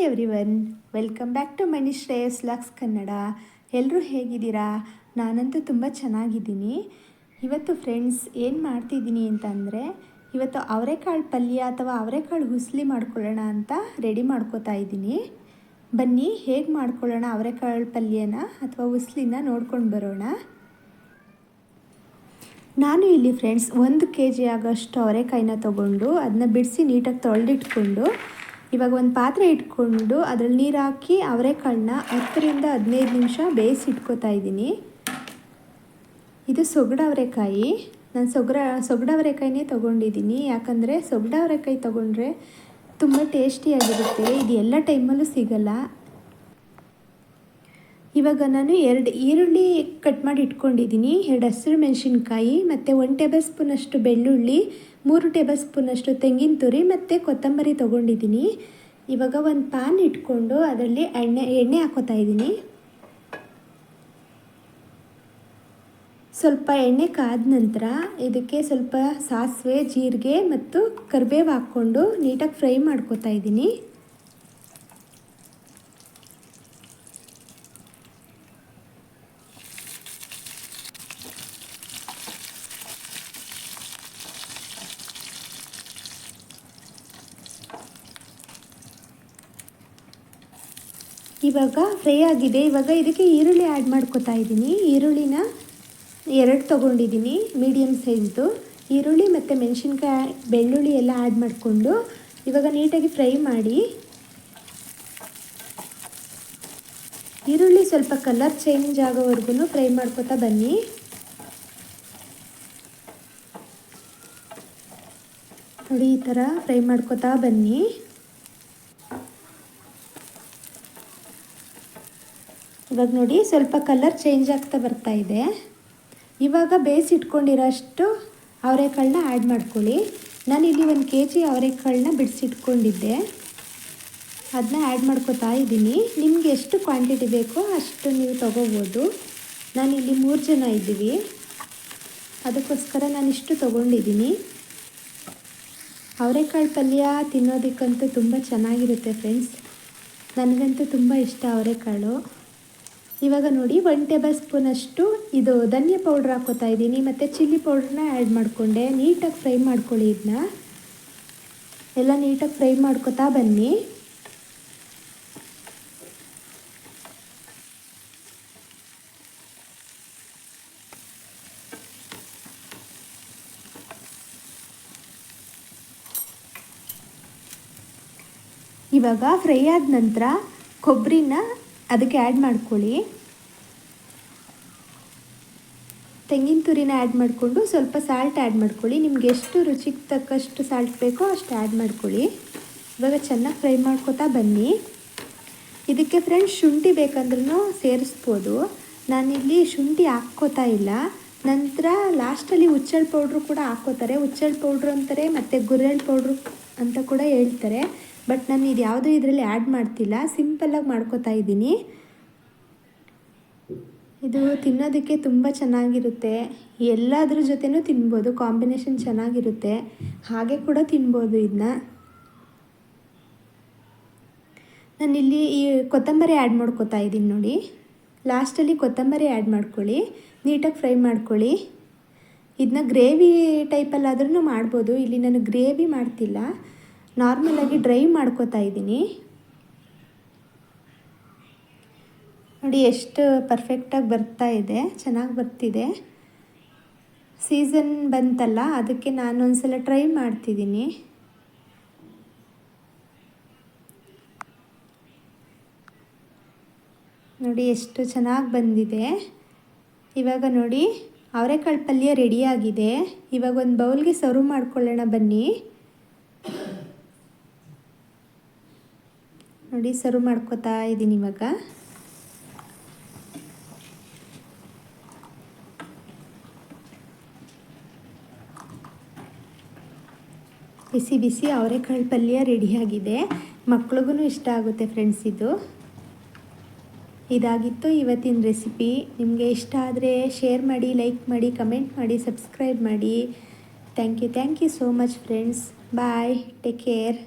Hi everyone welcome back to Mani Shreyas lux Kannada ಎಲ್ಲರೂ ಹೇಗಿದ್ದೀರಾ? ನಾನಂತೂ ತುಂಬ ಚೆನ್ನಾಗಿದ್ದೀನಿ. ಇವತ್ತು ಫ್ರೆಂಡ್ಸ್ ಏನು ಮಾಡ್ತಿದ್ದೀನಿ ಅಂತಂದರೆ ಇವತ್ತು ಅವರೆಕಾಳು ಪಲ್ಯ ಅಥವಾ ಅವರೆಕಾಳು ಹುಸ್ಲಿ ಮಾಡ್ಕೊಳ್ಳೋಣ ಅಂತ ರೆಡಿ ಮಾಡ್ಕೋತಾ ಇದ್ದೀನಿ. ಬನ್ನಿ, ಹೇಗೆ ಮಾಡ್ಕೊಳ್ಳೋಣ ಅವರೆಕಾಳು ಪಲ್ಯನ ಅಥವಾ ಹುಸ್ಲಿನ ನೋಡ್ಕೊಂಡು ಬರೋಣ. ನಾನು ಇಲ್ಲಿ ಫ್ರೆಂಡ್ಸ್ ಒಂದು ಕೆ ಜಿ ಆಗೋಷ್ಟು ಅವರೆಕಾಯಿನ ತೊಗೊಂಡು ಅದನ್ನ ಬಿಡಿಸಿ ನೀಟಾಗಿ ತೊಳೆದಿಟ್ಕೊಂಡು ಇವಾಗ ಒಂದು ಪಾತ್ರೆ ಇಟ್ಕೊಂಡು ಅದ್ರಲ್ಲಿ ನೀರು ಹಾಕಿ ಅವರೆಕಾಳನ್ನ ಹತ್ತರಿಂದ ಹದಿನೈದು ನಿಮಿಷ ಬೇಯಿಸಿ ಇಟ್ಕೋತಾ ಇದ್ದೀನಿ. ಇದು ಸೊಗಡ ಅವರೆಕಾಯಿ ನಾನು ಸೊಗಡ ಸೊಗಡ ಅವರೆಕಾಯಿನೇ ತೊಗೊಂಡಿದ್ದೀನಿ. ಯಾಕಂದರೆ ಸೊಗಡ ಅವರೆಕಾಯಿ ತೊಗೊಂಡ್ರೆ ತುಂಬ ಟೇಸ್ಟಿಯಾಗಿರುತ್ತೆ. ಇದು ಎಲ್ಲ ಟೈಮಲ್ಲೂ ಸಿಗಲ್ಲ. ಇವಾಗ ನಾನು ಎರಡು ಈರುಳ್ಳಿ ಕಟ್ ಮಾಡಿ ಇಟ್ಕೊಂಡಿದ್ದೀನಿ. ಎರಡು ಹಸಿರು ಮೆಣಸಿನ್ಕಾಯಿ, ಮತ್ತು ಒಂದು ಟೇಬಲ್ ಸ್ಪೂನಷ್ಟು ಬೆಳ್ಳುಳ್ಳಿ, ಮೂರು ಟೇಬಲ್ ಸ್ಪೂನಷ್ಟು ತೆಂಗಿನ ತುರಿ, ಮತ್ತು ಕೊತ್ತಂಬರಿ ತೊಗೊಂಡಿದ್ದೀನಿ. ಇವಾಗ ಒಂದು ಪ್ಯಾನ್ ಇಟ್ಕೊಂಡು ಅದರಲ್ಲಿ ಎಣ್ಣೆ ಎಣ್ಣೆ ಹಾಕೋತಾ ಇದ್ದೀನಿ. ಸ್ವಲ್ಪ ಎಣ್ಣೆ ಕಾದ ನಂತರ ಇದಕ್ಕೆ ಸ್ವಲ್ಪ ಸಾಸಿವೆ, ಜೀರಿಗೆ ಮತ್ತು ಕರಿಬೇವು ಹಾಕ್ಕೊಂಡು ನೀಟಾಗಿ ಫ್ರೈ ಮಾಡ್ಕೋತಾ ಇದ್ದೀನಿ. ಇವಾಗ ಫ್ರೈ ಆಗಿದೆ. ಇವಾಗ ಇದಕ್ಕೆ ಈರುಳ್ಳಿ ಆ್ಯಡ್ ಮಾಡ್ಕೋತಾ ಇದ್ದೀನಿ. ಈರುಳ್ಳಿನ ಎರಡು ತೊಗೊಂಡಿದ್ದೀನಿ ಮೀಡಿಯಮ್ ಸೈಜ್ದು ಈರುಳ್ಳಿ ಮತ್ತು ಮೆಣಸಿನ್ಕಾಯಿ, ಬೆಳ್ಳುಳ್ಳಿ ಎಲ್ಲ ಆ್ಯಡ್ ಮಾಡಿಕೊಂಡು ಇವಾಗ ನೀಟಾಗಿ ಫ್ರೈ ಮಾಡಿ. ಈರುಳ್ಳಿ ಸ್ವಲ್ಪ ಕಲರ್ ಚೇಂಜ್ ಆಗೋವರೆಗೂ ಫ್ರೈ ಮಾಡ್ಕೋತಾ ಬನ್ನಿ. ನೋಡಿ ಈ ಥರ ಫ್ರೈ ಮಾಡ್ಕೋತಾ ಬನ್ನಿ. ಇವಾಗ ನೋಡಿ ಸ್ವಲ್ಪ ಕಲರ್ ಚೇಂಜ್ ಆಗ್ತಾ ಬರ್ತಾ ಇದೆ. ಇವಾಗ ಬೇಯಿಸಿಟ್ಕೊಂಡಿರೋಷ್ಟು ಅವರೆಕಾಳನ್ನ ಆ್ಯಡ್ ಮಾಡ್ಕೊಳ್ಳಿ. ನಾನು ಇಲ್ಲಿ ಒಂದು ಕೆ ಜಿ ಅವರೆಕಾಳನ್ನ ಬಿಡಿಸಿಟ್ಕೊಂಡಿದ್ದೆ. ಅದನ್ನ ಆ್ಯಡ್ ಮಾಡ್ಕೋತಾ ಇದ್ದೀನಿ. ನಿಮ್ಗೆ ಎಷ್ಟು ಕ್ವಾಂಟಿಟಿ ಬೇಕೋ ಅಷ್ಟು ನೀವು ತೊಗೋಬೋದು. ನಾನಿಲ್ಲಿ ಮೂರು ಜನ ಇದ್ದೀವಿ. ಅದಕ್ಕೋಸ್ಕರ ನಾನು ಇಷ್ಟು ತೊಗೊಂಡಿದ್ದೀನಿ. ಅವರೆಕಾಳು ಪಲ್ಯ ತಿನ್ನೋದಕ್ಕಂತೂ ತುಂಬ ಚೆನ್ನಾಗಿರುತ್ತೆ ಫ್ರೆಂಡ್ಸ್ ನನಗಂತೂ ತುಂಬ ಇಷ್ಟ ಅವರೆಕಾಳು. ಇವಾಗ ನೋಡಿ ಒನ್ ಟೇಬಲ್ ಸ್ಪೂನಷ್ಟು ಇದು ಧನಿಯಾ ಪೌಡ್ರ್ ಹಾಕೋತಾ ಇದ್ದೀನಿ. ಮತ್ತು ಚಿಲ್ಲಿ ಪೌಡ್ರನ್ನ ಆ್ಯಡ್ ಮಾಡಿಕೊಂಡೆ. ನೀಟಾಗಿ ಫ್ರೈ ಮಾಡ್ಕೊಳ್ಳಿ ಇದನ್ನ ಎಲ್ಲ ನೀಟಾಗಿ ಫ್ರೈ ಮಾಡ್ಕೋತಾ ಬನ್ನಿ. ಇವಾಗ ಫ್ರೈ ಆದ ನಂತರ ಕೊಬ್ಬರಿನ ಅದಕ್ಕೆ ಆ್ಯಡ್ ಮಾಡ್ಕೊಳ್ಳಿ. ತೆಂಗಿನ ತುರಿನ ಆ್ಯಡ್ ಮಾಡಿಕೊಂಡು ಸ್ವಲ್ಪ ಸಾಲ್ಟ್ ಆ್ಯಡ್ ಮಾಡ್ಕೊಳ್ಳಿ. ನಿಮ್ಗೆ ಎಷ್ಟು ರುಚಿಗೆ ತಕ್ಕಷ್ಟು ಸಾಲ್ಟ್ ಬೇಕೋ ಅಷ್ಟು ಆ್ಯಡ್ ಮಾಡ್ಕೊಳ್ಳಿ. ಇವಾಗ ಚೆನ್ನಾಗಿ ಫ್ರೈ ಮಾಡ್ಕೋತಾ ಬನ್ನಿ. ಇದಕ್ಕೆ ಫ್ರೆಂಡ್ಸ್ ಶುಂಠಿ ಬೇಕಂದ್ರೂ ಸೇರಿಸ್ಬೋದು. ನಾನಿಲ್ಲಿ ಶುಂಠಿ ಹಾಕ್ಕೋತಾ ಇಲ್ಲ. ನಂತರ ಲಾಸ್ಟಲ್ಲಿ ಹುಚ್ಚಳ ಪೌಡ್ರು ಕೂಡ ಹಾಕ್ಕೋತಾರೆ. ಹುಚ್ಚಳ ಪೌಡ್ರು ಅಂತಾರೆ, ಮತ್ತು ಗುರೆಳ್ ಪೌಡ್ರು ಅಂತ ಕೂಡ ಹೇಳ್ತಾರೆ. ಬಟ್ ನಾನು ಇದು ಯಾವುದೂ ಇದರಲ್ಲಿ ಆ್ಯಡ್ ಮಾಡ್ತಿಲ್ಲ. ಸಿಂಪಲ್ಲಾಗಿ ಮಾಡ್ಕೋತಾ ಇದ್ದೀನಿ. ಇದು ತಿನ್ನೋದಕ್ಕೆ ತುಂಬ ಚೆನ್ನಾಗಿರುತ್ತೆ. ಎಲ್ಲದ್ರ ಜೊತೆನೂ ತಿನ್ಬೋದು. ಕಾಂಬಿನೇಷನ್ ಚೆನ್ನಾಗಿರುತ್ತೆ. ಹಾಗೆ ಕೂಡ ತಿನ್ಬೋದು ಇದನ್ನ ನಾನಿಲ್ಲಿ ಈ ಕೊತ್ತಂಬರಿ ಆ್ಯಡ್ ಮಾಡ್ಕೋತಾ ಇದ್ದೀನಿ ನೋಡಿ. ಲಾಸ್ಟಲ್ಲಿ ಕೊತ್ತಂಬರಿ ಆ್ಯಡ್ ಮಾಡ್ಕೊಳ್ಳಿ. ನೀಟಾಗಿ ಫ್ರೈ ಮಾಡ್ಕೊಳ್ಳಿ. ಇದನ್ನ ಗ್ರೇವಿ ಟೈಪಲ್ಲಾದ್ರೂ ಮಾಡ್ಬೋದು. ಇಲ್ಲಿ ನಾನು ಗ್ರೇವಿ ಮಾಡ್ತಿಲ್ಲ. ನಾರ್ಮಲಾಗಿ ಡ್ರೈ ಮಾಡ್ಕೋತಾ ಇದ್ದೀನಿ. ನೋಡಿ, ಎಷ್ಟು ಪರ್ಫೆಕ್ಟಾಗಿ ಬರ್ತಾ ಇದೆ, ಚೆನ್ನಾಗಿ ಬರ್ತಿದೆ. ಸೀಸನ್ ಬಂತಲ್ಲ, ಅದಕ್ಕೆ ನಾನು ಒಂದ್ಸಲ ಟ್ರೈ ಮಾಡ್ತಿದ್ದೀನಿ. ನೋಡಿ, ಎಷ್ಟು ಚೆನ್ನಾಗಿ ಬಂದಿದೆ. ಇವಾಗ ನೋಡಿ, ಅವರೆಕಾಳು ಪಲ್ಯ ರೆಡಿಯಾಗಿದೆ ಇವಾಗ ಒಂದು ಬೌಲ್ಗೆ ಸರ್ವ್ ಮಾಡ್ಕೊಳ್ಳೋಣ ಬನ್ನಿ. ನೋಡಿ, ಸರ್ವ್ ಮಾಡ್ಕೋತಾ ಇದ್ದೀನಿ ಇವಾಗ. ಬಿಸಿ ಬಿಸಿ ಅವರೆಕಾಳು ಪಲ್ಯ ರೆಡಿಯಾಗಿದೆ ಮಕ್ಳಿಗೂ ಇಷ್ಟ ಆಗುತ್ತೆ ಫ್ರೆಂಡ್ಸ್ ಇದು. ಇದಾಗಿತ್ತು ಇವತ್ತಿನ ರೆಸಿಪಿ ನಿಮಗೆ ಇಷ್ಟ ಆದರೆ ಶೇರ್ ಮಾಡಿ ಲೈಕ್ ಮಾಡಿ ಕಮೆಂಟ್ ಮಾಡಿ ಸಬ್ಸ್ಕ್ರೈಬ್ ಮಾಡಿ. Thank you thank you so much friends bye take care